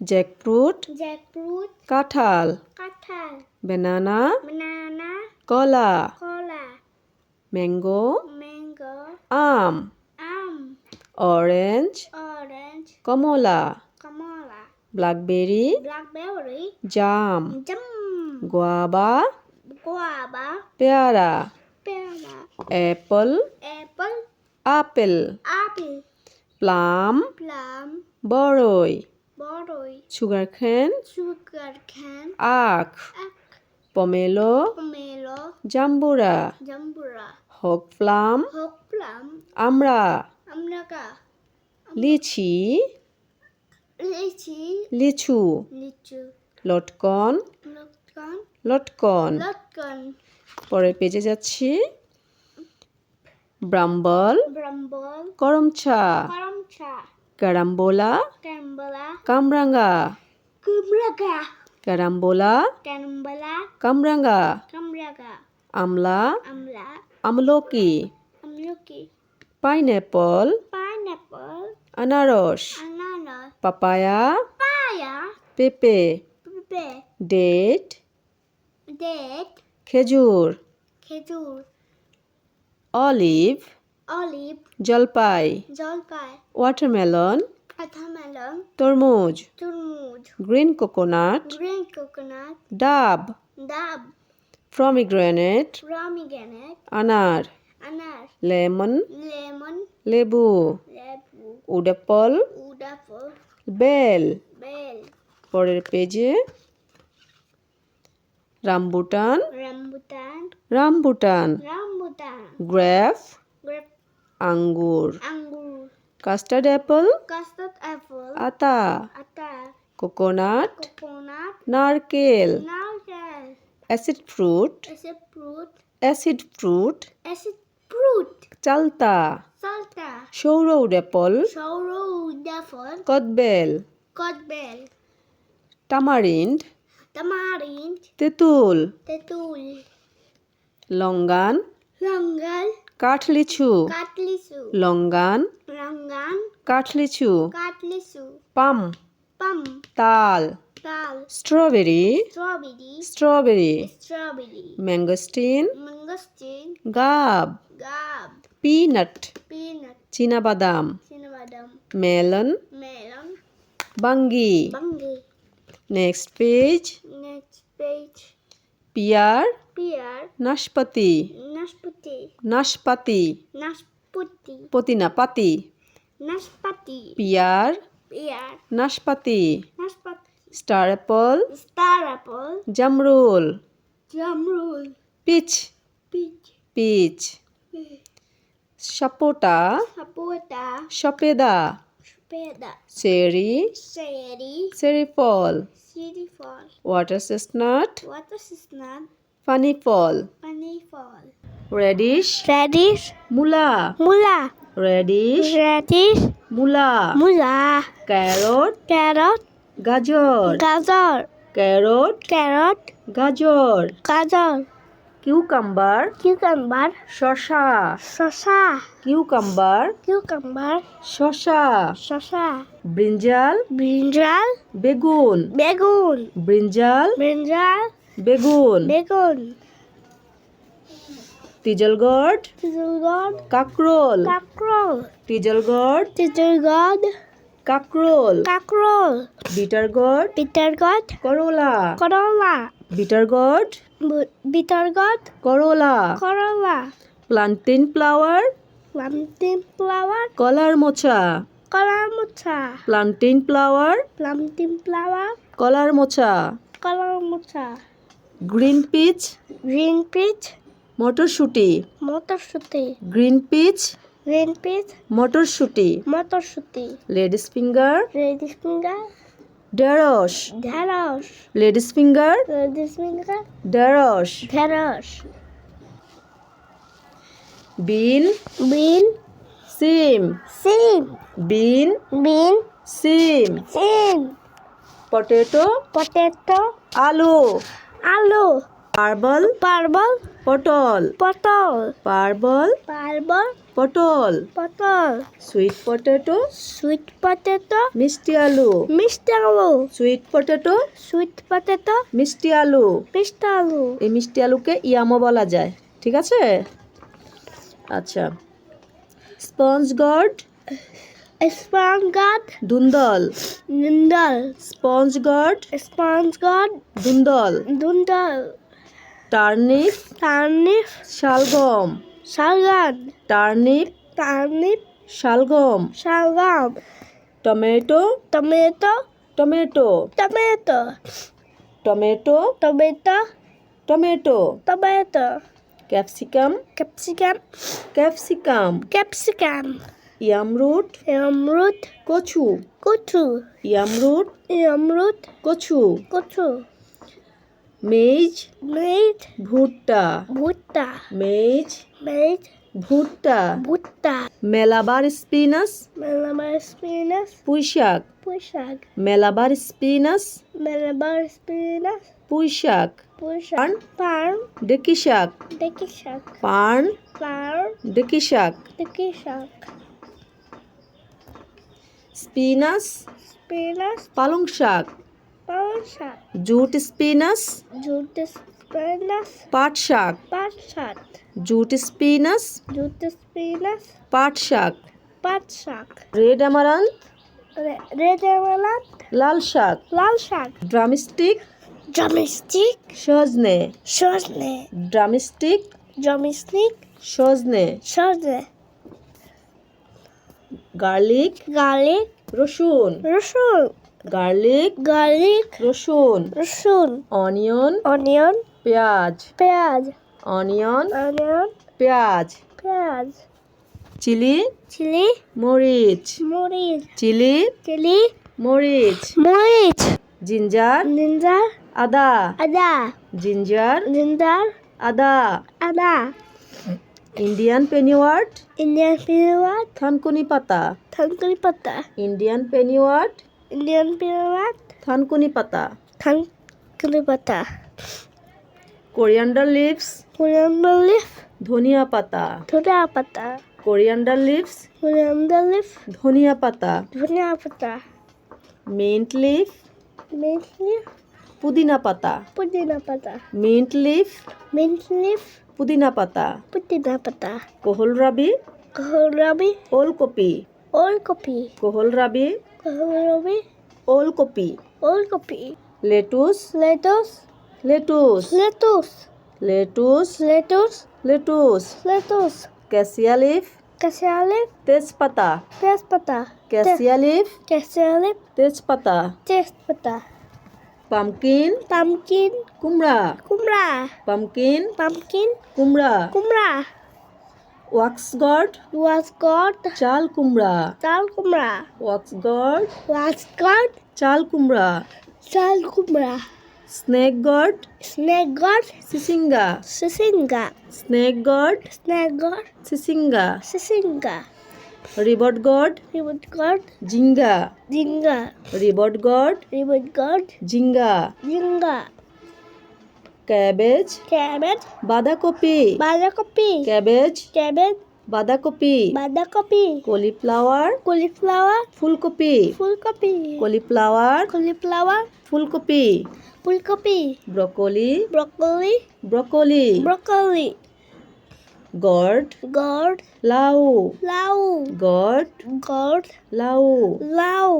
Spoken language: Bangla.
জ্যাকফ্রুট জ্যাকফ্রুট কাঁঠাল কাঁঠাল বেনানা বানানা কলা কলা ম্যাঙ্গো ম্যাঙ্গো আম আম অরেঞ্জ অরেঞ্জ কমলা কমলা ব্ল্যাকবেরি ব্ল্যাকবেরি জাম জাম গোয়াবা গুয়াভা পেয়ারা পেয়ারা অ্যাপল অ্যাপল আপেল আপেল প্লাম প্লাম বড়ই বড়ই। সুগার খেন সুগার ক্যান আখ। পমেলো মেলো জাম্বুরা জাম্বুরা হক প্লাম হক প্লাম আমরা আমরাকা লিচি লিচি লিচু লিচু লটকন লটকন লটকন লটকন পরের পেজে যাচ্ছি। ব্রাম্বল ব্রাম্বল করমচা করমচা ক্যাম্বলা কামরাঙ্গা ক্যাম্বলা কামরাঙ্গা আমলা আমলা আমলকি পাইনঅ্যাপল আনারস পাপায়া পায়া পেঁপে পেঁপে ডেট ডেট খেজুর খেজুর অলিভ অলিভ জলপাই জলপাই ওয়াটারমেলন ওয়াটারমেলন তরমুজ তরমুজ গ্রিন কোকোনাট গ্রিন কোকোনাট ডাব ডাব প্রমিগ্রেনেট পমিগ্রেনেট আনার আনার লেমন লেমন লেবু লেবু উডাপল উডাফল বেল। বেল। পরের পেজে rambutan rambutan rambutan rambutan. Grape grape আঙ্গুর। আঙ্গুর। কাস্টার্ড অ্যাপল কাস্টার্ড অ্যাপল আতা। আটা কোকোনাট কোকোনাট নারকেল নারকেল acid fruit acid fruit acid fruit acid fruit চালতা সালটা সৌর উডাপল সৌর উডাফল কদবেল কদবেল টামারিন্ড তামারিন্ড তেঁতুল তেঁতুল লঙ্গান লঙ্গল কাঠলিচু। কাটলিসু লঙ্গান। রঙ্গান কাঠলিচু। কাটলিসু পাম। পাম। তাল। তাল। Strawberry. Strawberry. Strawberry. Strawberry. Mangosteen. Mangosteen. গাব। গাব। পিনাট। পিনাট। চীনাবাদাম। চিনাবাদাম। মেলন। মেলন। বাঙ্গি। বাঙ্গি। Next page. Next page. Pear. Pear. নাশপাতি। নাশপাতি নাশপাতি নাশপাতি পতিনা পাতি নাশপাতি পিয়ার পিয়ার নাশপাতি নাশপাতি স্টার অ্যাপল স্টার অ্যাপল জামরুল জামরুল peach peach peach sapota sapota সপেদা পেদা চেরি চেরি চেরি ফল সিরি ফল ওয়াটার চেস্টনাট ওয়াটার সিসনাট পানি ফল পানি ফল রেডিশ রেডিশ মূলা মূলা রেডিশ রেডিশ মূলা মূলা ক্যারট ক্যারট গাজর গাজর ক্যারট ক্যারট গাজর গাজর কিউকাম্বার কিউকাম্বার শশা শসা কিউকাম্বার কিউকাম্বার শশা শসা ব্রিঞ্জাল ব্রিঞ্জাল বেগুন বেগুন ব্রিঞ্জাল ব্রিঞ্জাল বেগুন বেগুন তিজলগড় তিতুলগড় কাকরোল। কাকরোল। তিজলগড় তিতুলগড় কাকরোল। কাকরোল। বিটারগড় বিতর্গত করলা। করলা। বিটারগড় বিতর্গত করলা। করলা। প্লান্টেন ফ্লাওয়ার প্লামটিন ফ্লাওয়ার কলার মোচা। কলার মোচা। প্লান্টেন ফ্লাওয়ার প্লামটিন ফ্লাওয়ার কলার মোচা। কলার মোচা। গ্রিন পিচ গ্রিন পিচ মটরশুঁটি। মটরশুঁটি। Green peas. Green peas. মটরশুঁটি। মটরশুঁটি। Ladies finger. Ladies finger. ঢেঁড়স। ঢেঁড়স। Ladies finger. Ladies finger. ঢেঁড়স। ঢেঁড়স। বিন। বিন। সিম। সিম। বিন। বিন। সিম। সিম। পটেটো। পটেটো। আলু। আলু। পার্বল পার্বল পটল। পটল। পার্বল পার্বল পটল। পটল। সুইট পটেটো সুইট পটেটো মিষ্টি আলু। মিষ্টি আলু। সুইট পটেটো সুইট পটেটো মিষ্টি আলু। মিষ্টি আলু। এই মিষ্টি আলুকে ইয়ামো বলা যায় ঠিক আছে? আচ্ছা। স্পঞ্জ গড স্পঞ্জ গড দুন্দল। নুডল স্পঞ্জ গড স্পঞ্জ গড দুন্দল। দুন্দল। টার্নিপ টার্নিপ শালগম। শালগান টার্নিপ টার্নিপ শালগম। শালগাম। Tomato tomato tomato. Tomato. Tomato tomato tomato. Tomato. Capsicum capsicum capsicum. Capsicum. Yam root অমরুদ কচু। কচু। ইয়ামরুট অমরুদ কচু। কচু। মেজ মেট ভুট্টা। ভুট্টা। মেজ মেট ভুট্টা। ভুট্টা। মেলাবার স্পিনাস মেলাবার স্পিনাস পুঁইশাক। পুঁইশাক। মেলাবার স্পিনাস মেলাবার স্পিনাস পুঁইশাক। পুঁইশাক। পান ডেকি শাক ডেকি শাক পান পান ডেকি শাক ডেকি শাক স্পিনাস স্পিনাস পালং শাক জুট স্পিনাস? Jute spinach. পাট শাক? পাট শাক। Jute spinach? Jute spinach. পাট শাক? পাট শাক। Red amaranth? রেড এমালাত লাল শাক? লাল শাক। ড্রামস্টিক? ড্রামস্টিক। সজনে? সজনে। ড্রামস্টিক? ড্রামস্টিক। সজনে? সজনে। গার্লিক? গার্লিক। রসুন? রসুন। গার্লিক গার্লিক রসুন রসুন অনিয়ন অনিয়ন পেঁয়াজ পেঁয়াজ অনিয়ন অনিয়ন পেঁয়াজ পেঁয়াজ চিলি চিলি মরিচ মরিচ চিলি চিলি মরিচ মরিচ জিঞ্জার জিঞ্জার আদা আদা জিঞ্জার জিঞ্জার আদা আদা ইন্ডিয়ান পেনিওয়ার্ড ইন্ডিয়ান পিওয়াট থানকুনি পাতা থানকুনি পাতা ইন্ডিয়ান পেনিওয়ার্ড ইন্ডিয়ান পিওয়াট থানকুনি পাতা থানকুনি পাতা কোরিয়ান্ডার লিভস কোরিয়ান্ডার লিফ ধনিয়া পাতা ধনিয়া পাতা কোরিয়ান্ডার লিভস কোরিয়ান্ডার লিফ ধনিয়া পাতা ধনিয়া পাতা মিন্ট লিফ মিন্ট লিফ পুদিনা পাতা পুদিনা পাতা মিন্ট লিফ মিন্ট লিফ পুদিনা পাতা পুদিনা পাতা কোহলরাবি কোহলরাবি ওলকপি ওলকপি কোহলরাবি কোহলরাবি ওলকপি। ওলকপি। Lettuce. Lettuce. Lettuce. Lettuce. Lettuce. Lettuce. Lettuce. Lettuce. Cassia leaf. কাঁচা লিফ। তেজপাতা। তেজপাতা। Cassia leaf. কাঁচা লিফ। তেজপাতা। তেজপাতা। পামকিন। পামকিন। কুমড়া। কুমড়া। পামকিন। পামকিন। কুমড়া। কুমড়া। ওয়াক্সগড ওয়াসকট চাল কুমড়া চাল কুমড়া ওয়াক্সগড ওয়াসকট চাল কুমড়া চাল কুমড়া স্নেক গড স্নেক গড সিসিঙ্গা। সিসিঙ্গা। স্নেক গড স্নেক গড সিসিঙ্গা। সিসিঙ্গা। রিবট গড রিবট গড জিঙ্গা। জিঙ্গা। রিবট গড রিবট গড জিঙ্গা। জিঙ্গা। ক্যাবেজ ক্যাবেজ বাঁধাকপি বাঁধাকপি ক্যাবেজ ক্যাবেজ বাঁধাকপি বাঁধাকপি কলিফ্লাওয়ার কলিফ্লাওয়ার ফুলকপি ফুলকপি কলিফ্লাওয়ার কলিফ্লাওয়ার ফুলকপি ফুলকপি broccoli broccoli broccoli broccoli gourd gourd লাউ লাউ গড গড লাউ লাউ